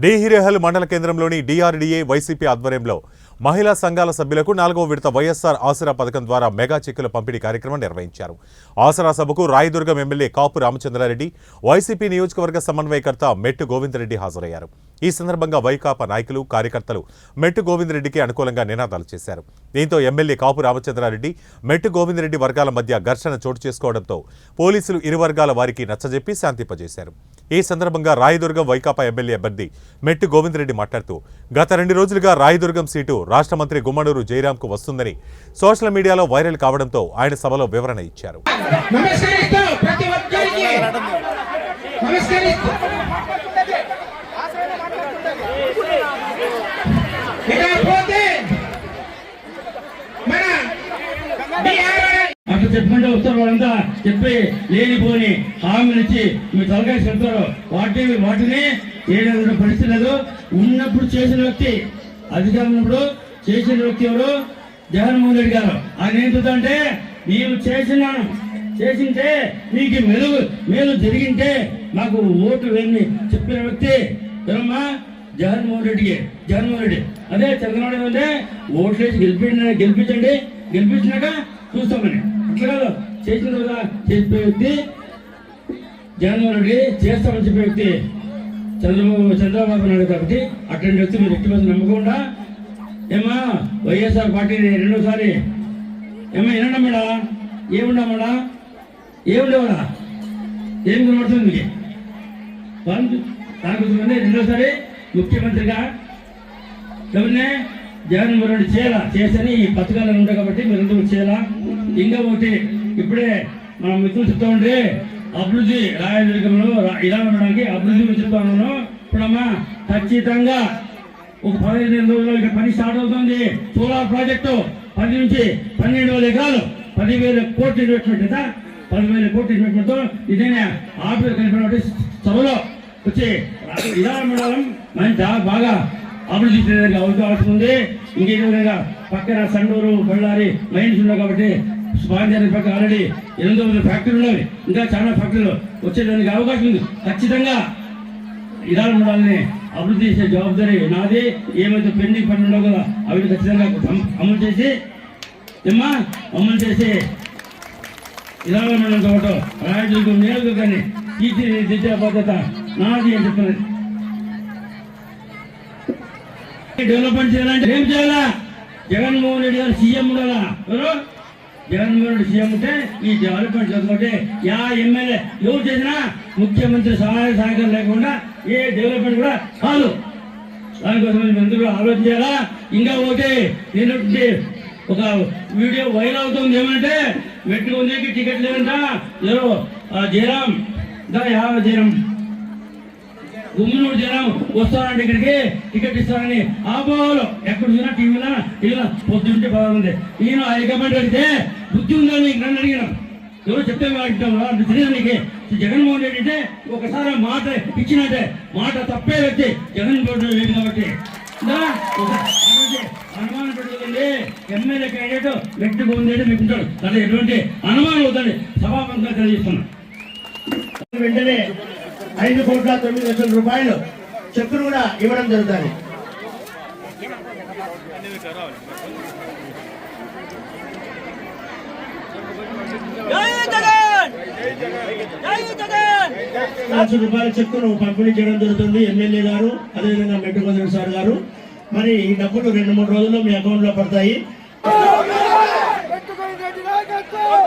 డీహిరేహల్ మండల కేంద్రంలోని DRDA YCP ఆధ్వర్యంలో మహిళా సంఘాల సభ్యులకు నాలుగవ విడత వైఎస్ఆర్ ఆసరా పథకం ద్వారా మెగా చెక్కుల పంపిణీ కార్యక్రమం నిర్వహించారు. ఆసరా సభకు రాయదుర్గం ఎమ్మెల్యే కాపు రామచంద్రారెడ్డి వైసీపీ నియోజకవర్గ సమన్వయకర్త మెట్టు గోవిందరెడ్డి హాజరయ్యారు. ఈ సందర్భంగా వైకాపా నాయకులు కార్యకర్తలు మెట్టు గోవిందరెడ్డికి అనుకూలంగా నినాదాలు చేశారు. దీంతో ఎమ్మెల్యే కాపు రామచంద్రారెడ్డి మెట్టు గోవిందరెడ్డి వర్గాల మధ్య ఘర్షణ చోటు చేసుకోవడంతో పోలీసులు ఇరు వర్గాల వారికి నచ్చజెప్పి శాంతింపజేశారు. ఈ సందర్భంగా రాయదుర్గం వైకాపా ఎమ్మెల్యే అభ్యర్థి మెట్టు గోవిందరెడ్డి మాట్లాడుతూ గత రెండు రోజులుగా రాయదుర్గం సీటు రాష్ట్ర మంత్రి గుమ్మనూరు జయరాంకు వస్తుందని సోషల్ మీడియాలో వైరల్ కావడంతో ఆయన సభలో వివరణ ఇచ్చారు. అట్లా వస్తారు వాళ్ళంతా చెప్పి లేనిపోని హామీలు ఇచ్చి మీ తలకాయ చెప్తారు. వాటి వాటిని చేయడం పరిస్థితి లేదు. ఉన్నప్పుడు చేసిన వ్యక్తి అధికారం ఉన్నప్పుడు చేసిన వ్యక్తి ఎవరు? జగన్మోహన్ రెడ్డి గారు. ఆయన ఏం చెప్తారంటే మేము చేసినాను చేసింటే మీకు మెలుగు మేలు జరిగింటే నాకు ఓటు వేయని చెప్పిన వ్యక్తి ఎవరమ్మా? జగన్మోహన్ రెడ్డికి. జగన్మోహన్ రెడ్డి. అదే చంద్రబాబు అంటే ఓట్లేసి గెలిపించండి. గెలిపించండి. గెలిపించినాక చూస్తామని. అట్లా చేసిన కదా చెప్పే వ్యక్తి జగన్మోహన్ రెడ్డి చేస్తామని చెప్పే వ్యక్తి చంద్రబాబు చంద్రబాబు నాయుడు కాబట్టి అటువంటి వ్యక్తి మీరు ఎట్టి మంది నమ్మకుండా ఏమా వైఎస్ఆర్ పార్టీని రెండోసారి. ఏమా ఏమన్నా మేడా? ఏముండా మేడా? ఏముండేవాడా ఏం కనబడుతుంది మీకు? దానికి దానికోసమనే రెండోసారి ముఖ్యమంత్రిగా. ఎవరినే జగన్ మీరు రెండు చేయాల? చేసని ఈ పథకాలు ఉంటాయి కాబట్టి మీరు రెండు చేయాల? ఇంకా ఒకటి ఇప్పుడే మన మిత్రులు చెప్తా ఉంటే అభివృద్ధి రాయదుర్గంలో ఇలా ఉండడానికి అభివృద్ధి గురించి చెప్తా ఉన్నాను. ఇప్పుడమ్మా ఖచ్చితంగా ఒక పదిహేను రోజుల్లో ఇక్కడ పని స్టార్ట్ అవుతుంది. సోలార్ ప్రాజెక్టు పది నుంచి పన్నెండు వేల ఎకరాలు పదివేల కోట్ల ఇన్వెస్ట్మెంట్ కదా పదివేల కోట్ల ఇన్వెస్ట్మెంట్తో ఇదేనే ఆఫీస్ కలిపినటువంటి సభలో వచ్చి ఇలా మండలం మంచి బాగా అభివృద్ధి చేయడానికి అవకాశం ఉంది. ఇంకే విధంగా పక్కన సండూరు బళ్ళారి మైన్స్ ఉన్నాయి కాబట్టి స్పాంజర్ పక్క ఆల్రెడీ ఎనిమిది వందల ఫ్యాక్టరీలు ఉన్నవి ఇంకా చాలా ఫ్యాక్టరీలు వచ్చేదానికి అవకాశం ఉంది. ఖచ్చితంగా ఇలా మండలాన్ని అభివృద్ధి చేసే జవాబారి నాది. ఏమైతే పెండింగ్ పనులు ఉండవు కదా అవి ఖచ్చితంగా అమలు చేసి ఏమ్మా అమలు చేసి ఇలా మండలం కాబట్టి రాయదుర్గం నియోజకవర్గాన్ని తీర్చిదిద్దే బాధ్యత నాది అని చెప్తున్నది డెవలప్మెంట్ చేయాలంటే ఏం చేయాలా? జగన్మోహన్ రెడ్డి గారు సీఎం ఉండాలా? ఎవరు? జగన్మోహన్ రెడ్డి సీఎం ఉంటే ఈ డెవలప్మెంట్ చదువుకుంటే యా ఎమ్మెల్యే ఎవరు చేసినా ముఖ్యమంత్రి సహాయ సహకారం లేకుండా ఏ డెవలప్మెంట్ కూడా కాదు. దానికోసం ఎందుకు ఆలోచన చేయాలా? ఇంకా ఒకటి నేను ఒక వీడియో వైరల్ అవుతుంది ఏమంటే మెట్టుకుందేకి టికెట్ లేదంట. ఎవరు? ఆ జయరాం. దా జయరాం. గుమ్మనూరు జనం వస్తారంటే ఇక్కడికి టికెట్ ఇస్తారని ఆ ఎక్కడ చూసినా టీవీలో ఇలా పొద్దుంటే బాగుంది నేను హైకమాండ్ అడిగితే బుద్ధి ఉందని నన్ను అడిగిన ఎవరు చెప్తే అంటాం తెలియదు నీకు. జగన్మోహన్ రెడ్డి అంటే ఒకసారి మాట ఇచ్చినట్టే. మాట తప్పే వచ్చి జగన్మోహన్ రెడ్డి లేదు కాబట్టి. అనుమానం పెట్టుకోండి ఎమ్మెల్యే క్యాండిడేట్ వ్యక్తి ఉందంటే మీకు ఉంటాడు అదే ఎటువంటి అనుమానం అవుతుంది సభాపంగా తెలియజేస్తున్నాను వెంటనే ఐదు కోట్ల తొమ్మిది లక్షల రూపాయలు చెక్కును కూడా ఇవ్వడం జరుగుతుంది. లక్ష రూపాయల చెక్కును పంపిణీ చేయడం జరుగుతుంది. ఎమ్మెల్యే గారు అదేవిధంగా మెట్టుకొందరి సార్ గారు. మరి ఈ డబ్బులు రెండు మూడు రోజుల్లో మీ అకౌంట్లో పడతాయి. రెడ్డి నాయకత్వం